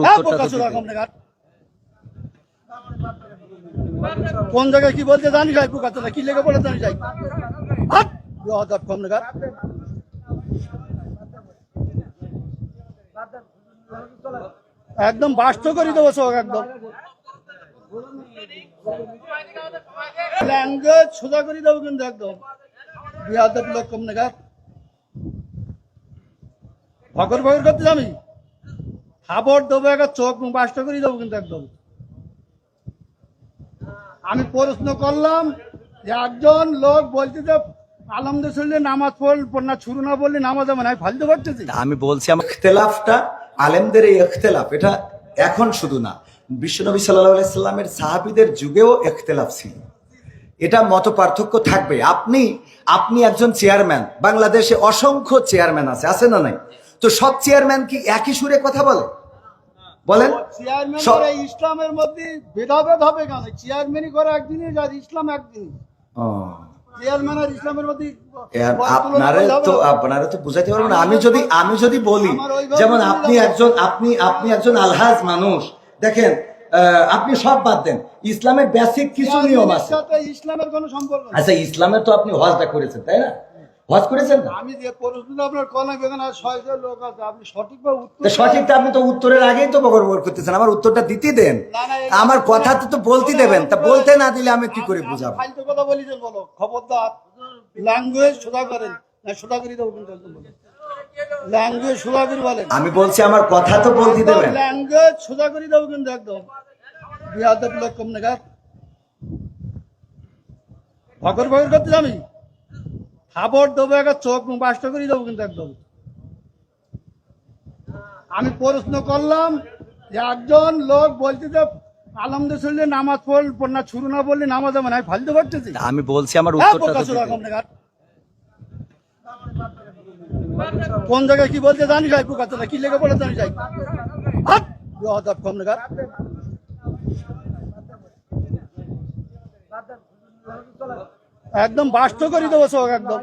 হ্যাঁ, উত্তরটা। কমনেগার। কোন জায়গায় কি বলতে জানি যাই পোকা চোদা কি লেগে পড়ে জানি যাই কমনেগার। একদম বাস্ত করে দেবো সব একদম ল্যাঙ্গুয়েজ সোজা করে দেবো কিন্তু একদম বিহাদব লোক কমনেগার ভগর ভগর করতে আমি খাবার দেবো একটা চোখ মুখ বাস্ত করে দেবো কিন্তু একদম। আমি প্রশ্ন করলাম যে একজন লোক বলছে যে নামাজ পড়ল না না বললে নামাজ হবে না আমি ফালতে পারতেছি আমি বলছি আমার ইখতলাফটা আলেমদের এই ইখতলাফ এটা এখন শুধু না বিশ্বনবী সাল্লাহ সাল্লামের সাহাবিদের যুগেও ইখতলাফ ছিল। এটা মত পার্থক্য থাকবে। আপনি আপনি একজন চেয়ারম্যান বাংলাদেশে অসংখ্য চেয়ারম্যান আছে আছে না নাই? তো সব চেয়ারম্যান কি একই সুরে কথা বলে? বলেন। চেয়ারম্যান ইসলামের মধ্যে ভেদাভেদ হবে কেন? চেয়ারম্যানই করে একদিনই আর ইসলাম একদিনই ও, চেয়ারম্যান আর ইসলামের মধ্যে এর বড় তুলনা আপনারে করলে হবে তো না। তো বুঝাইতে পারব আমি যদি আমি যদি বলি যেমন আপনি একজন আপনি আপনি একজন আলহাজ মানুষ। দেখেন আহ, আপনি সব বাদ দেন। ইসলামের বেসিক কিছু নিয়ম আছে। ইসলামের কোনো সম্পর্ক আচ্ছা ইসলামের তো আপনি হজটা করেছেন তাই না? হজ করেছেন না? আমি যে প্রশ্নটা আপনার কলা বেগান আর ছয়জন লোক আছে আপনি সঠিকভাবে উত্তর তা সঠিকটা আপনি তো উত্তরের আগেই তো বকর করতেছেন আমার উত্তরটা দিতে দেন। আমার কথা তো তো বলতে দেবেন তা বলতে না দিলে আমি কি করে বুঝাবো? ফালতু কথা বলিছেন বলো খবরদার ল্যাঙ্গুয়েজ সোজা করেন। না সোজা করে দেবো ল্যাঙ্গুয়েজ সোজা করে বলেন। আমি বলছি আমার কথা তো বলতে দেবেন। ল্যাঙ্গুয়েজ সোজা করে দেবো কিন্তু একদম। বিহাদব লোক কম ভগর ভগর করতে আমি খাবার দেবো একটা চোখ বাস্ত করে দেবো কিন্তু একদম আমি প্রশ্ন করলাম যে একজন লোক বলছে যে আলহামদুলিল্লাহ নামাজ পড়ল না শুরু না বললে নামাজ হবে না ফালতে পারতেছি আমি বলছি আমার হ্যাঁ, উত্তরটা। কোন জায়গায় কি বলতে জানি যাই পোকা কি লেগে পড়ে জানি যাই। একদম বাস্ত করে দেবো শোক একদম।